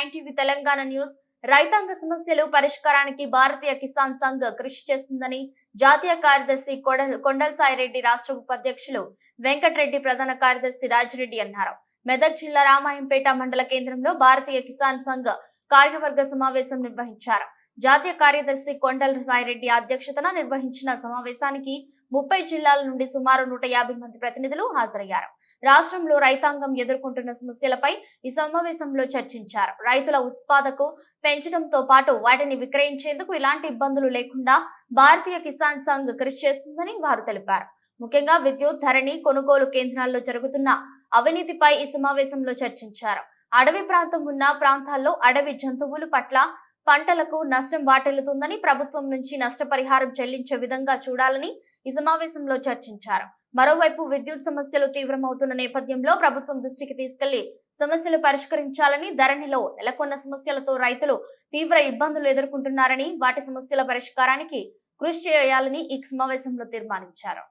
Nine TV Telangana news. రైతాంగ సమస్యలు పరిష్కారానికి భారతీయ కిసాన్ సంఘ్ కృషి చేస్తుందని జాతీయ కార్యదర్శి కొడ- కొండల్ సాయిరెడ్డి రాష్ట్ర ఉపాధ్యక్షులు వెంకటరెడ్డి ప్రధాన కార్యదర్శి రాజిరెడ్డి అన్నారు. మెదక్ జిల్లా రామాయంపేట మండల కేంద్రంలో భారతీయ కిసాన్ సంఘ్ కార్యవర్గ సమావేశం నిర్వహించారు. జాతీయ కార్యదర్శి కొండల సాయిరెడ్డి అధ్యక్షతన నిర్వహించిన సమావేశానికి ముప్పై జిల్లాల నుండి సుమారు నూట యాభై మంది ప్రతినిధులు హాజరయ్యారు. రాష్ట్రంలో రైతాంగం ఎదుర్కొంటున్న సమస్యలపై ఈ సమావేశంలో చర్చించారు. రైతుల ఉత్పాదకు పెంచడంతో పాటు వాటిని విక్రయించేందుకు ఇలాంటి ఇబ్బందులు లేకుండా భారతీయ కిసాన్ సంఘ్ కృషి చేస్తుందని వారు తెలిపారు. ముఖ్యంగా విద్యుత్ ధరణి కొనుగోలు కేంద్రాల్లో జరుగుతున్న అవినీతిపై ఈ సమావేశంలో చర్చించారు. అడవి ప్రాంతం ఉన్న ప్రాంతాల్లో అడవి జంతువుల పట్ల పంటలకు నష్టం వాటిల్లుతుందని ప్రభుత్వం నుంచి నష్టపరిహారం చెల్లించే విధంగా చూడాలని ఈ సమావేశంలో చర్చించారు. మరోవైపు విద్యుత్ సమస్యలు తీవ్రమవుతున్న నేపథ్యంలో ప్రభుత్వం దృష్టికి తీసుకెళ్ళి సమస్యలు పరిష్కరించాలని ధరణిలో నెలకొన్న సమస్యలతో రైతులు తీవ్ర ఇబ్బందులు ఎదుర్కొంటున్నారని వాటి సమస్యల పరిష్కారానికి కృషి చేయాలని ఈ సమావేశంలో తీర్మానించారు.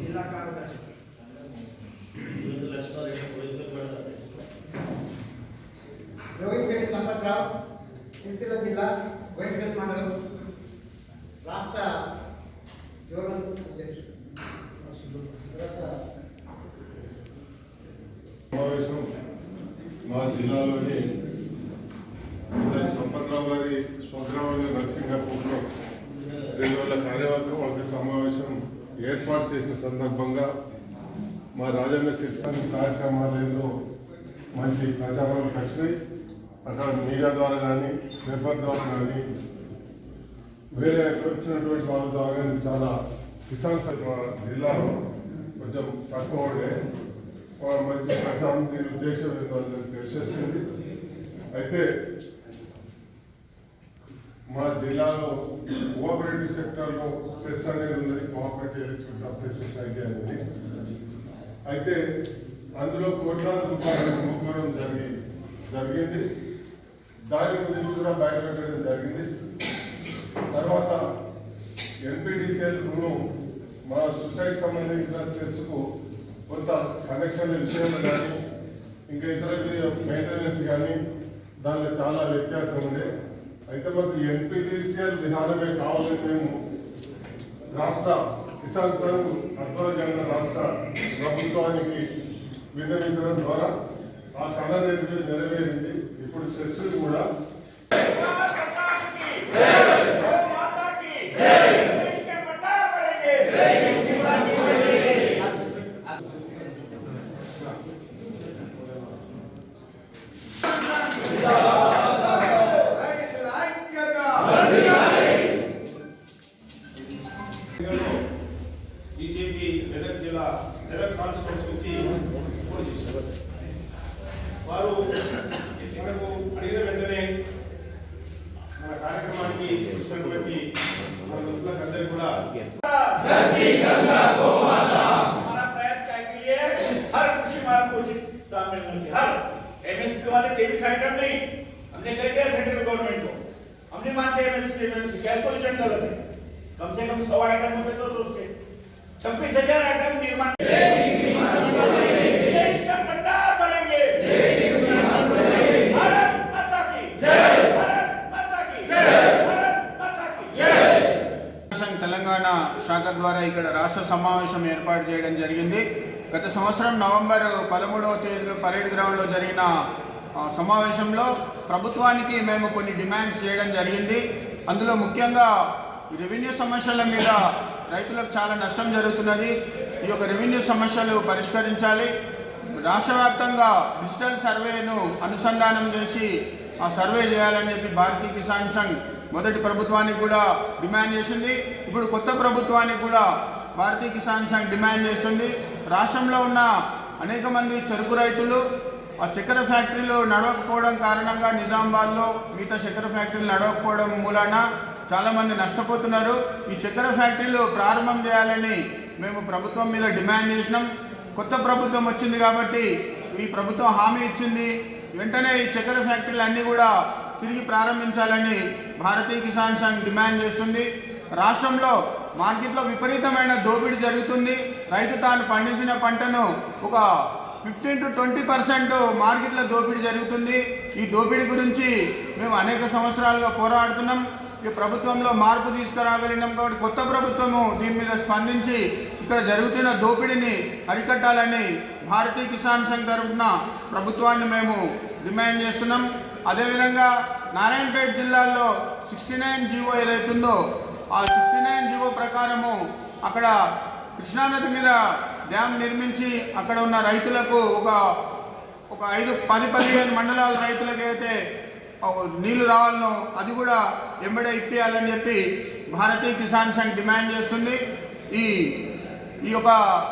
జిల్లా భారతీయ కిసాన్ సంఘ అధ్యక్షుడు సంపత్రావు సిరిసిల్ల జిల్లా వైఎస్ఆర్ మండలం రాష్ట్ర జోనల్ అధ్యక్షుడు. తర్వాత సమావేశం మా జిల్లాలోని ఇద్దరు సంపత్రావు గారి స్వగ్రామంలో నరసింగపూర్లో రెండు వేల కార్యవర్గం ఒక సమావేశం ఏర్పాటు చేసిన సందర్భంగా మా రాజన్న శిర్సాని కార్యక్రమాలయంలో మంచి ప్రచారాలు వచ్చినాయి. అక్కడ మీడియా ద్వారా కానీ పేపర్ ద్వారా కానీ వేరే వచ్చినటువంటి వాళ్ళ ద్వారా కానీ చాలా కిసాన్ జిల్లాలో కొంచెం తక్కువ ఉండే. మంచి ప్రచారం దీని ఉద్దేశం ఏంటో తెలిసి వచ్చింది. అయితే మా జిల్లాలో కోఆపరేటివ్ సెక్టర్లో సెస్ అనేది ఉన్నది. కోఆపరేటివ్ ఎలక్ట్రిక్ సప్లై సొసైటీ అనేది. అయితే అందులో కోట్లాది రూపాయలు అమ్ముకోవడం జరిగింది. జరిగింది. దాని గురించి కూడా బయటపెట్టడం జరిగింది. తర్వాత ఎన్పిడిసిఎల్ రుణం మా సొసైటీకి సంబంధించిన సెస్కు కొంత కనెక్షన్ విషయంలో కానీ ఇంకా ఇతర మెయింటెనెన్స్ కానీ దానిలో చాలా వ్యత్యాసం ఉంది. అయితే మాకు ఎన్పిడిసిఎల్ విధానమే కావాలని మేము రాష్ట్ర కిసాన్ సంఘ్ ఆధ్వర్యంగా ప్రభుత్వానికి విన్నవించడం ద్వారా ఆ కళ నెరవేరింది. ఇప్పుడు సెస్సులు కూడా एमएसपी वाले तेईस आइटम नहीं हमने कह दिया सेंट्रल गवर्नमेंट को हम नहीं मानते एमएसपी एमएसपी कैलकुलेशन गलत है कम से कम सौ आइटम होते तो सोचते छब्बीस हजार आइटम निर्माण देश का भंडार बनेंगे भारत माता की भारत माता की भारत माता की సంఘ్ తెలంగాణ శాఖ ద్వారా ఇక్కడ రాష్ట్ర సమావేశం ఏర్పాటు చేయడం జరిగింది గత సంవత్సరం నవంబర్ పదమూడవ తేదీలో పరేడ్ గ్రౌండ్లో జరిగిన ఆ, సమావేశంలో ప్రభుత్వానికి మేము కొన్ని డిమాండ్స్ చేయడం జరిగింది. అందులో ముఖ్యంగా రెవెన్యూ సమస్యల మీద రైతులకు చాలా నష్టం జరుగుతున్నది. ఈ యొక్క రెవెన్యూ సమస్యలు పరిష్కరించాలి. రాష్ట్ర వ్యాప్తంగా డిజిటల్ సర్వేను అనుసంధానం చేసి ఆ సర్వే చేయాలని చెప్పి భారతీయ కిసాన్ సంఘ్ మొదటి ప్రభుత్వానికి కూడా డిమాండ్ చేసింది. ఇప్పుడు కొత్త ప్రభుత్వానికి కూడా భారతీయ కిసాన్ సంఘ్ డిమాండ్ చేస్తుంది. రాష్ట్రంలో ఉన్న అనేక మంది చెరుకు రైతులు ఆ చక్కెర ఫ్యాక్టరీలు నడవకపోవడం కారణంగా నిజామాబాద్లో మిగతా చక్కెర ఫ్యాక్టరీలు నడవకపోవడం మూలాన చాలామంది నష్టపోతున్నారు. ఈ చక్కెర ఫ్యాక్టరీలు ప్రారంభం చేయాలని మేము ప్రభుత్వం మీద డిమాండ్ చేసినాం. కొత్త ప్రభుత్వం వచ్చింది కాబట్టి ఈ ప్రభుత్వం హామీ ఇచ్చింది. వెంటనే ఈ చక్కెర ఫ్యాక్టరీలు అన్నీ కూడా తిరిగి ప్రారంభించాలని భారతీయ కిసాన్ సంఘ్ డిమాండ్ చేస్తుంది. రాష్ట్రంలో మార్కెట్లో విపరీతమైన దోపిడీ జరుగుతుంది. రైతు తాను పండించిన పంటను ఒక ఫిఫ్టీన్ టు ట్వంటీ పర్సెంట్ మార్కెట్లో దోపిడీ జరుగుతుంది. ఈ దోపిడీ గురించి మేము అనేక సంవత్సరాలుగా పోరాడుతున్నాం. ఈ ప్రభుత్వంలో మార్పు తీసుకురాగలిగినాం కాబట్టి కొత్త ప్రభుత్వము దీని మీద స్పందించి ఇక్కడ జరుగుతున్న దోపిడీని అరికట్టాలని భారతీయ కిసాన్ సంఘ్ తరఫున ప్రభుత్వాన్ని మేము డిమాండ్ చేస్తున్నాం. అదేవిధంగా నారాయణపేట జిల్లాలో సిక్స్టీ నైన్ జీవో ఏదైతుందో ఆ సిక్స్టీ నైన్ జీవో ప్రకారము అక్కడ కృష్ణానది మీద డ్యామ్ నిర్మించి అక్కడ ఉన్న రైతులకు ఒక ఒక ఐదు పది పదిహేను మండలాల రైతులకు అయితే నీళ్ళు రావాలనో అది కూడా ఎంబడే ఇప్పియాలని చెప్పి భారతీయ కిసాన్ సంఘ్ డిమాండ్ చేస్తుంది. ఈ ఈ యొక్క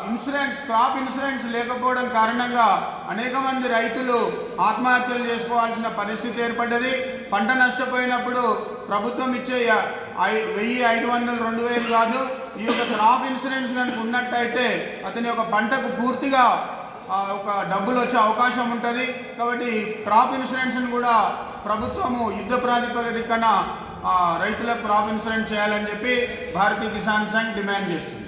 ఇన్సూరెన్స్ క్రాప్ ఇన్సూరెన్స్ లేకపోవడం కారణంగా అనేక మంది రైతులు ఆత్మహత్యలు చేసుకోవాల్సిన పరిస్థితి ఏర్పడ్డది. పంట నష్టపోయినప్పుడు ప్రభుత్వం ఇచ్చే వెయ్యి ఐదు వందలు రెండు వేలు కాదు. ఈ యొక్క క్రాప్ ఇన్సూరెన్స్ కనుక ఉన్నట్టయితే అతని యొక్క పంటకు పూర్తిగా ఒక డబ్బులు వచ్చే అవకాశం ఉంటుంది. కాబట్టి క్రాప్ ఇన్సూరెన్స్ని కూడా ప్రభుత్వము యుద్ధ ప్రాతిపదికన రైతులకు క్రాప్ ఇన్సూరెన్స్ చేయాలని చెప్పి భారతీయ కిసాన్ సంఘ్ డిమాండ్ చేస్తుంది.